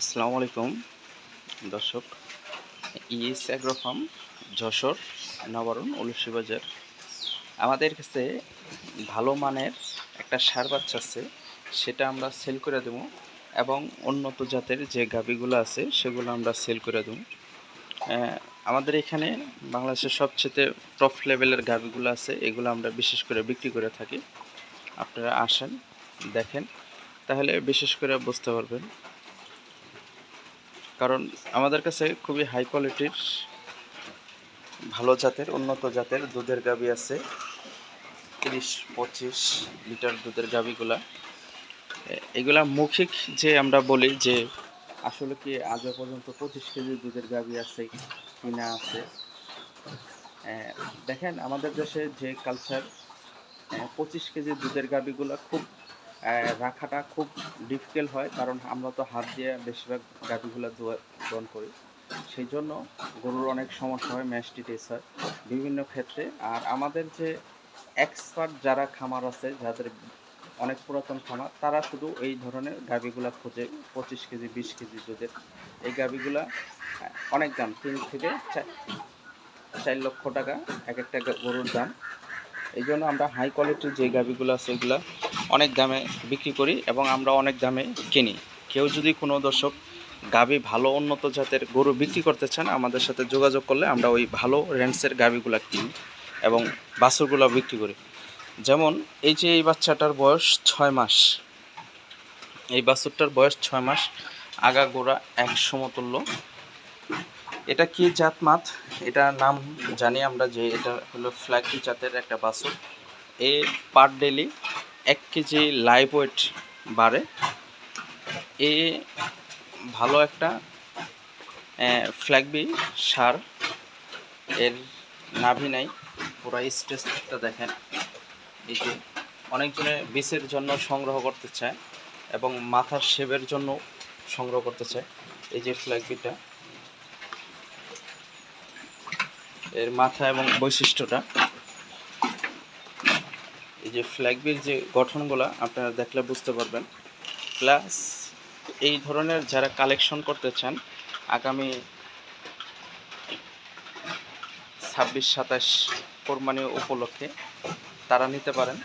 আসসালামু আলাইকুম, দর্শক। ES agro farm Jessore, Nabaran, Ulushi Bazar. আমাদের কাছে ভালো মানের একটা সার বাচ্চা আছে, সেটা আমরা সেল করে দেবো এবং উন্নত জাতের যে গাভিগুলো আছে, সেগুলো আমরা সেল করে দেবো। আমাদের এখানে বাংলাদেশের সবচেয়ে টপ লেভেলের গাভিগুলো আছে, এগুলো আমরা বিশেষ করে বিক্রি করে থাকি। আপনারা আসেন, দেখেন, তাহলে বিশেষ করে বুঝতে পারবেন। কারণ আমাদের কাছে খুবই হাই কোয়ালিটির ভালো জাতের, উন্নত জাতের দুধের গাবি আছে। তিরিশ, পঁচিশ লিটার দুধের গাবিগুলা এগুলা মৌখিক যে আমরা বলি যে আসলে কি আজও পর্যন্ত পঁচিশ কেজি দুধের গাবি আছে কি না আছে। দেখেন আমাদের দেশে যে কালচার পঁচিশ কেজি দুধের গাবিগুলা খুব রাখাটা খুব ডিফিকাল্ট হয়, কারণ আমরা তো হাত দিয়ে বেশিরভাগ গাভিগুলো দোয়ান করি। সেই জন্য গরুর অনেক সমস্যা হয় ম্যাস্টিটিস হয় বিভিন্ন ক্ষেত্রে। আর আমাদের যে এক্সপার্ট যারা খামার আছে, যাদের অনেক পুরাতন খামার, তারা শুধু এই ধরনের গাভিগুলা খোঁজে, পঁচিশ কেজি, বিশ কেজি দুধের এই গাভিগুলা অনেক দাম, তিন থেকে চার লক্ষ টাকা এক একটা গরুর দাম। এই জন্য আমরা হাই কোয়ালিটির যে গাভিগুলো আছে এগুলা অনেক দামে বিক্রি করি এবং আমরা অনেক দামে কিনি। কেউ যদি কোনো দর্শক গাভি ভালো উন্নত জাতের গরু বিক্রি করতে চান, আমাদের সাথে যোগাযোগ করলে আমরা ওই ভালো রেঞ্জের গাভিগুলা কিনি এবং বাছুরগুলো বিক্রি করি। যেমন এই যে এই বাচ্চাটার বয়স ছয় মাস, এই বাছুরটার বয়স ছয় মাস আগা গোড়া এক সমতুল্য এটা কি জাত মাত এটা নাম জানি আমরা যে এটা হলো ফ্ল্যাকি জাতের একটা বাসন এ পার ডেলি এক কেজি লাইভ ওয়েট বাড়ে। এ ভালো একটা ফ্ল্যাগবি সার। এর নাভি নাই, পুরো স্ট্রেসটা দেখেন। এই যে অনেকজনে বিষের জন্য সংগ্রহ করতে চায় এবং মাথার শেপের জন্য সংগ্রহ করতে চায়। এই যে ফ্ল্যাগবিটা এর মাথা এবং বৈশিষ্ট্যটা। এই যে ফ্ল্যাগবির যে গঠনগুলো আপনারা দেখলে বুঝতে পারবেন। প্লাস এই ধরনের যারা কালেকশন করতে চান, আগামী ছাব্বিশ, সাতাশ কোরবানি উপলক্ষে তারা নিতে পারেন।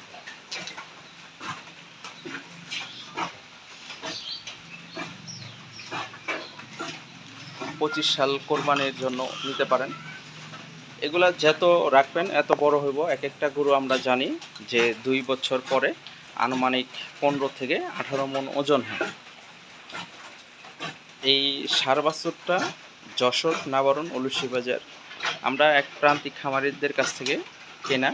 পঁচিশ সাল কোরবানির জন্য নিতে পারেন। এগুলা যত রাখবেন, এত বড় হইব। এক একটা গরু আমরা জানি যে দুই বছর পরে আনুমানিক পনেরো থেকে আঠারো মন ওজন হয়। এই সার বাছুরটা যশোর নাবরণ অলুসি বাজার। আমরা এক প্রান্তিক খামারিদের কাছ থেকে কেনা।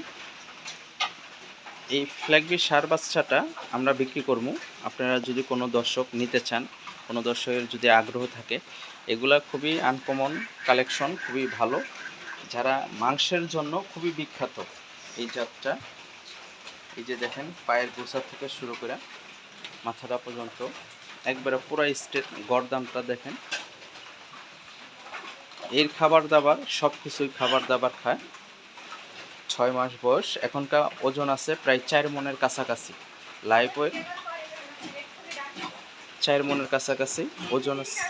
এই ফ্ল্যাগবি সার বাচ্চাটা আমরা বিক্রি করব। আপনারা যদি কোনো দর্শক নিতে চান, কোনো দর্শকের যদি আগ্রহ থাকে, এগুলা খুবই আনকমন কালেকশন খুবই ভালো। যারা মাংসের জন্য খুবই বিখ্যাত এই জাতটা, এই যে দেখেন, পায়ের গোছা থেকে শুরু করে মাথাটা পর্যন্ত, একবারে পুরো স্টেট গরদামটা দেখেন। এর খাবার দাবার সব কিছুই খাবার দাবার খায়। ছয় মাস বয়স, এখনকার ওজন আছে প্রায় চার মনের কাছাকাছি। লাইফ ওয়েট চার মনের কাছাকাছি, ওজন আছে।